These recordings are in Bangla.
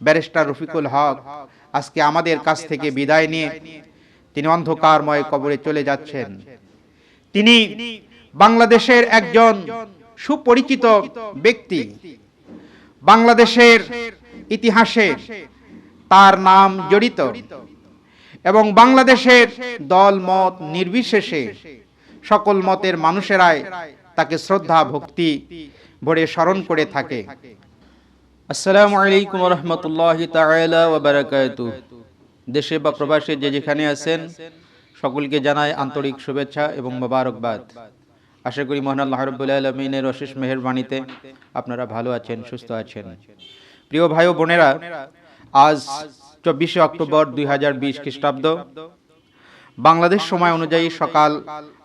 ব্যারিস্টার রফিকুল হক আজকে আমাদের কাছ থেকে বিদায় নিয়ে তিনি অন্ধকারময় কবরে চলে যাচ্ছেন। তিনি বাংলাদেশের একজন সুপরিচিত ব্যক্তি। বাংলাদেশের ইতিহাসে তার নাম জড়িত এবং বাংলাদেশের দল মত নির্বিশেষে সকল মতের মানুষেরাই তাকে শ্রদ্ধা, ভক্তি ভরে স্মরণ করে থাকে। আসসালামু আলাইকুম রহমতুল্লাহ বারাকাতুহু। দেশে বা প্রবাসে যে যেখানে আছেন, সকলকে জানাই আন্তরিক শুভেচ্ছা এবং মোবারকবাদ। আশা করি মহান আল্লাহ রাব্বুল আলামিনের অশেষ মেহেরবানিতে আপনারা ভালো আছেন, সুস্থ আছেন। প্রিয় ভাই ও বোনেরা, আজ চব্বিশে অক্টোবর দুই হাজার বিশ খ্রিস্টাব্দ। বাংলাদেশ সময় অনুযায়ী সকাল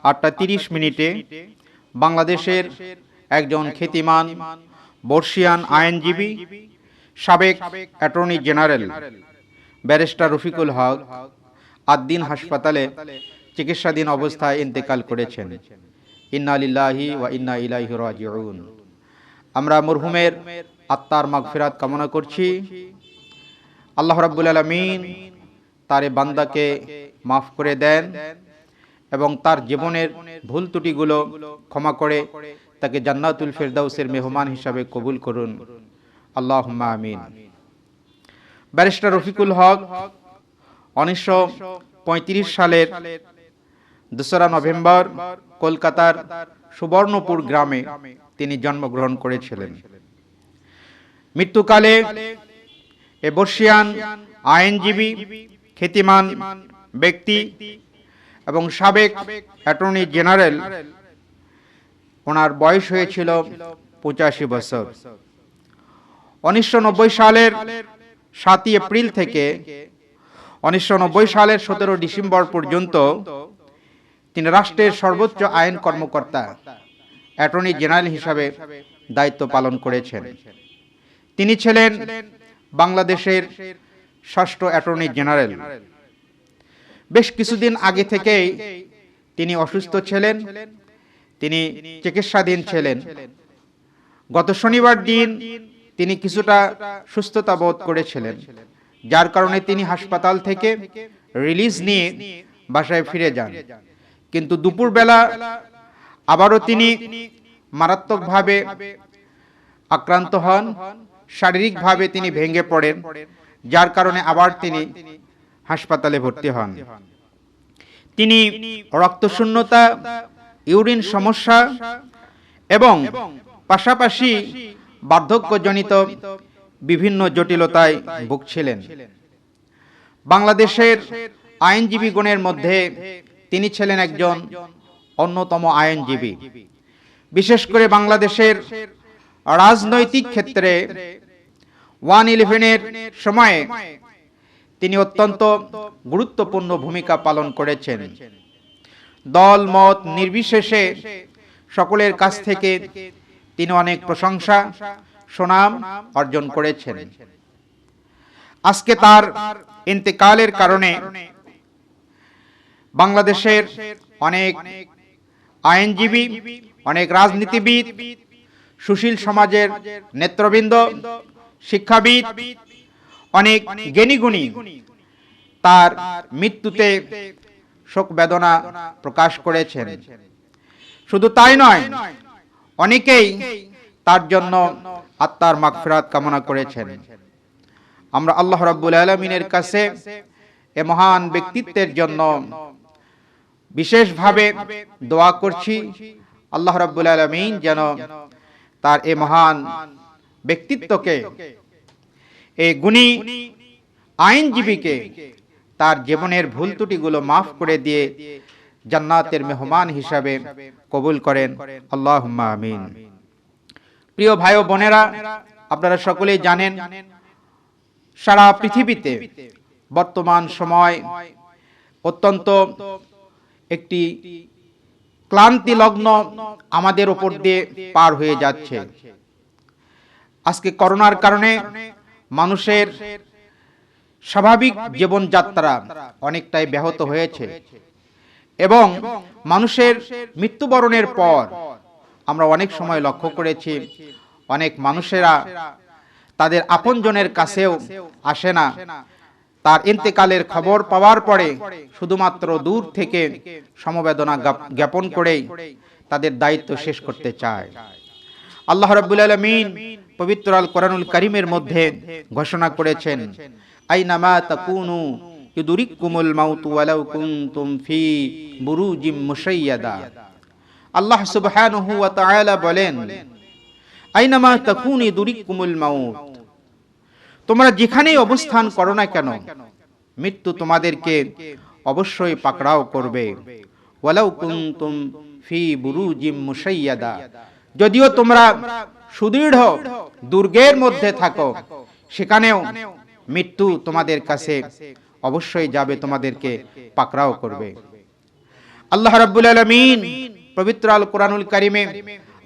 আটটা তিরিশ মিনিটে বাংলাদেশের একজন খ্যাতিমান বর্ষিয়ান আইনজীবী, সাবেক attorney general, barrister Rafiqul Haque Ad-din হাসপাতালে চিকিৎসাধীন অবস্থায় ইন্তেকাল করেছেন। ইন্না লিল্লাহি ওয়া ইন্না ইলাইহি রাজিউন। আমরা মরহুমের আত্মার মাগফিরাত কামনা করছি। আল্লাহ রাব্বুল আলামিন তার বান্দাকে মাফ করে দেন এবং তার জীবনের ভুল ত্রুটিগুলো ক্ষমা করে তাকে জান্নাতুল ফেরদাউসের মেহমান হিসাবে কবুল করুন। আল্লাহ আমিন। ব্যারিস্টার রফিকুল হক উনিশশো পঁয়ত্রিশ সালের দোসরা নভেম্বর কলকাতার সুবর্ণপুর গ্রামে তিনি জন্মগ্রহণ করেছিলেন। মৃত্যুকালে এ বর্ষিয়ান আইনজীবী, খ্যাতিমান ব্যক্তি এবং সাবেক অ্যাটর্নি জেনারেল ওনার বয়স হয়েছিল পঁচাশি বছর। উনিশশো নব্বই সালের সাতই এপ্রিল থেকে উনিশশো নব্বই সালের সতেরো ডিসেম্বর পর্যন্ত তিনি রাষ্ট্রের সর্বোচ্চ আইন কর্মকর্তা, অ্যাটর্নি জেনারেল হিসাবে দায়িত্ব পালন করেছেন। তিনি ছিলেন বাংলাদেশের ষষ্ঠ অ্যাটর্নি জেনারেল। বেশ কিছুদিন আগে থেকেই তিনি অসুস্থ ছিলেন। তিনি চিকিৎসাধীন ছিলেন। গত শনিবার দিন তিনি কিছুটা সুস্থতা বোধ করেছিলেন, যার কারণে তিনি হাসপাতাল থেকে রিলিজ নিয়ে বাসায় ফিরে যান। কিন্তু দুপুরবেলা আবারও তিনি মারাত্মকভাবে আক্রান্ত হন, শারীরিকভাবে তিনি ভেঙে পড়েন, যার কারণে আবার তিনি হাসপাতালে ভর্তি হন। তিনি রক্তশূন্যতা ইউরিন সমস্যা এবং পাশাপাশি বার্ধক্যজনিত বিভিন্ন জটিলতায় ভুগছিলেন। বাংলাদেশের আইনজীবী গণের মধ্যে তিনি ছিলেন একজন অন্যতম আইনজীবী। বিশেষ করে বাংলাদেশের রাজনৈতিক ক্ষেত্রে ওয়ান ইলেভেনের সময়ে তিনি অত্যন্ত গুরুত্বপূর্ণ ভূমিকা পালন করেছেন। দল, মত নির্বিশেষে সকলের কাছ থেকে তিনি অনেক প্রশংসা, সুনাম অর্জন করেছেন। আজকে তার ইন্তেকালের কারণে বাংলাদেশের অনেক আইনজীবী, অনেক রাজনীতিবিদ, সুশীল সমাজের নেতৃবৃন্দ, শিক্ষাবিদ, অনেক জ্ঞানীগুণী তার মৃত্যুতে শোক বেদনা প্রকাশ করেছেন। শুধু তাই নয় অনেকেই তার জন্য আত্মার মাগফিরাত কামনা করেছেন। আমরা আল্লাহ রাব্বুল আলমিনের কাছে এ মহান ব্যক্তিত্বের জন্য বিশেষভাবে দোয়া করছি। আল্লাহ রাব্বুল আলমিন যেন তার এ মহান ব্যক্তিত্বকে এই গুণী আইনজীবীকে তার জীবনের ভুল ত্রুটিগুলো মাফ করে দিয়ে জান্নাতের মেহমান হিসাবে কবুল করেন। আল্লাহ আমিন। প্রিয় ভাই ও বোনেরা, আপনারা সকলেই জানেন, সারা পৃথিবীতে বর্তমান সময় অত্যন্ত একটি ক্লান্তি লগ্ন আমাদের উপর দিয়ে পার হয়ে যাচ্ছে। আজকে করোনার কারণে মানুষের স্বাভাবিক জীবনযাত্রা অনেকটাই ব্যাহত হয়েছে। এবং মানুষের মৃত্যুবরণের পর আমরা অনেক সময় লক্ষ্য করেছি, অনেক মানুষেরা তাদের আপনজনের কাছেও আসে না। তার ইন্তেকালের খবর পাওয়ার পরে শুধুমাত্র দূর থেকে সমবেদনা জ্ঞাপন করেই তাদের দায়িত্ব শেষ করতে চায়। আল্লাহ রাব্বুল আলামিন পবিত্র আল কোরআনুল কারীমের মধ্যে ঘোষণা করেছেন আইনামা তাকুনু ইউদরিকুমুল মাউতু ওয়ালাউ কুনতুম ফি বুরুজিম মুশাইয়াদা। আল্লাহ সুবহানাহু ওয়া তাআলা বলেন, আইনামা তাকুনু ইউদরিকুমুল তোমরা যেখানেই অবস্থান করো না কেন, মৃত্যু তোমাদেরকে অবশ্যই পাকড়াও করবে। ওয়ালাউ কুনতুম ফি বুরুজিম মুশাইয়াদা। যদিও তোমরা সুদৃঢ় দুর্গের মধ্যে থাকো, সেখানেও মৃত্যু তোমাদের কাছে অবশ্যই যাবে, তোমাদেরকে পাকড়াও করবে। আল্লাহ রাব্বুল আলামিন পবিত্র আল কোরআনুল কারিমে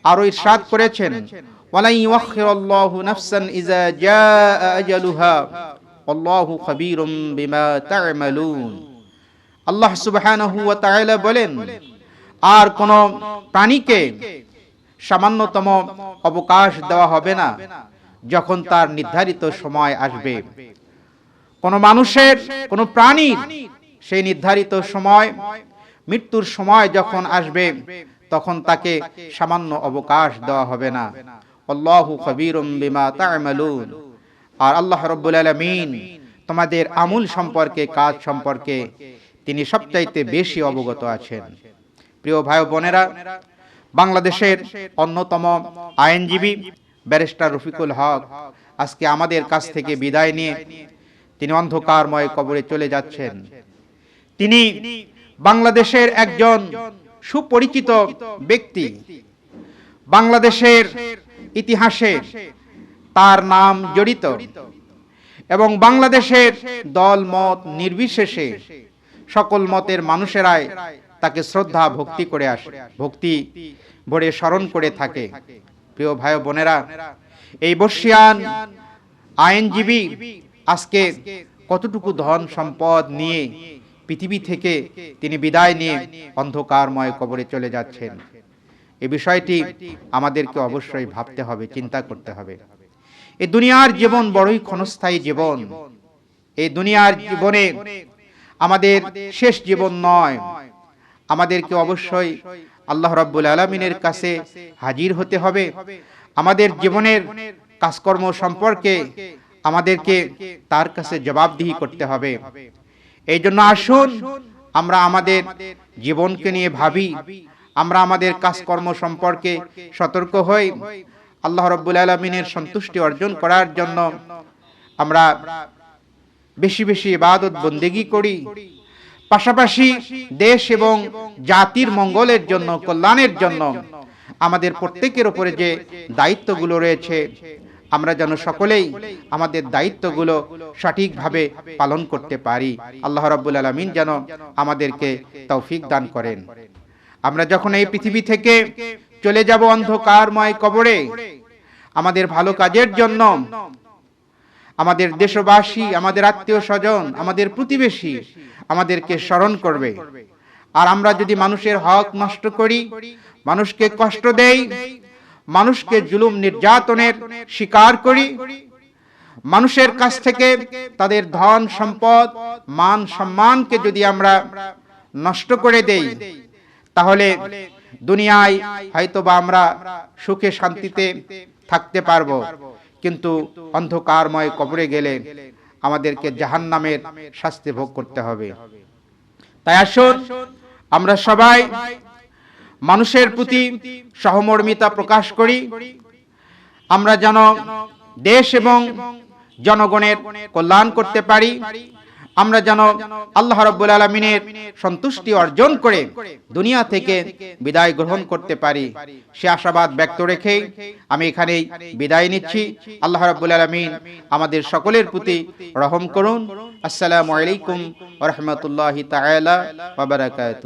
আরও ইরশাদ করেছেন, ওয়ালাই ইউখিরুল্লাহু নাফসান ইজা জাআ আজালুহা আল্লাহু খাবীরুম বিমা তা'মালুন। আল্লাহ সুবহানাহু ওয়া তাআলা বলেন, আর কোন প্রাণীকে সামান্যতম অবকাশ দেওয়া হবে না। যখন তার নির্ধারিত সময় আসবে। কোন মানুষের, কোন প্রাণীর সেই নির্ধারিত সময়, মৃত্যুর সময় যখন আসবে, তখন তাকে সামান্য অবকাশ দেওয়া হবে না। আল্লাহু খবীরুম বিমা তা'মালুন। আর আল্লাহ রাব্বুল আলামিন তোমাদের আমূল সম্পর্কে, কাজ সম্পর্কে তিনি সবচাইতে বেশি অবগত আছেন। প্রিয় ভাই বোনেরা, বাংলাদেশের অন্যতম আইনজীবী ব্যারিস্টার রফিকুল হক আজকে আমাদের কাছ থেকে বিদায় নিয়ে তিনি অন্ধকারময় কবরে চলে যাচ্ছেন। তিনি বাংলাদেশের একজন সুপরিচিত ব্যক্তি। বাংলাদেশের ইতিহাসে তার নাম জড়িত এবং বাংলাদেশের দল মত নির্বিশেষে সকল মতের মানুষেরাই তাকে শ্রদ্ধা, ভক্তি করে আসে। ভক্তি ভরে স্মরণ করে থাকে। প্রিয় ভাই বোনেরা, এই বর্ষিয়ান আইনজীবী আজকে কতটুকু ধন সম্পদ নিয়ে পৃথিবী থেকে তিনি বিদায় নিয়ে অন্ধকারময় কবরে চলে যাচ্ছেন? এই বিষয়টি আমাদেরকে অবশ্যই ভাবতে হবে, চিন্তা করতে হবে। এই দুনিয়ার জীবন বড়ই ক্ষণস্থায়ী জীবন। এই দুনিয়ার জীবনে আমাদের শেষ জীবন নয়। আমাদেরকে অবশ্যই আল্লাহ রাব্বুল আলমিনের কাছে হাজির হতে হবে। আমাদের জীবনের কাজকর্ম সম্পর্কে আমাদেরকে তার কাছে জবাবদিহি করতে হবে। এই জন্য আসুন, আমরা আমাদের জীবনকে নিয়ে ভাবি, আমরা আমাদের কাজকর্ম সম্পর্কে সতর্ক হই। আল্লাহ রব্বুল আলমিনের সন্তুষ্টি অর্জন করার জন্য আমরা বেশি বেশি ইবাদত বন্দেগি করি। পাশাপাশি দেশ এবং জাতির মঙ্গলের জন্য, কল্যাণের জন্য আমাদের প্রত্যেকের উপরে যে দায়িত্বগুলো রয়েছে, আমরা যেন সকলেই আমাদের দায়িত্বগুলো সঠিকভাবে পালন করতে পারি। আল্লাহ রাব্বুল আলামিন যেন আমাদেরকে তৌফিক দান করেন। আমরা যখন এই পৃথিবী থেকে চলে যাব অন্ধকারময় কবরে, আমাদের ভালো কাজের জন্য আমাদের দেশবাসী, আমাদের আত্মীয় স্বজন, আমাদের প্রতিবেশী আমাদেরকে স্মরণ করবে। আর আমরা যদি মানুষের হক নষ্ট করি, মানুষকে কষ্ট দেই, মানুষকে জুলুম নির্যাতনের শিকার করি, মানুষের কাছ থেকে তাদের ধন, সম্পদ, মান, সম্মানকে যদি আমরা নষ্ট করে দেই, তাহলে দুনিয়ায় হয়তোবা আমরা সুখে শান্তিতে থাকতে পারব। কিন্তু অন্ধকারময় কবরে গেলে আমাদেরকে জাহান নামের শাস্তি ভোগ করতে হবে। তাই আসুন, আমরা সবাই মানুষের প্রতি সহমর্মিতা প্রকাশ করি। আমরা যেন দেশ এবং জনগণের কল্যাণ করতে পারি। আমরা যেন আল্লাহ রব্বুল আলমিনের সন্তুষ্টি অর্জন করে দুনিয়া থেকে বিদায় গ্রহণ করতে পারি। সে আশাবাদ ব্যক্ত রেখে আমি এখানেই বিদায় নিচ্ছি। আল্লাহ রব্বুল আলমিন আমাদের সকলের প্রতি রহম করুন। আসসালামু আলাইকুম রহমতুল্লাহ বারাকাতুহু।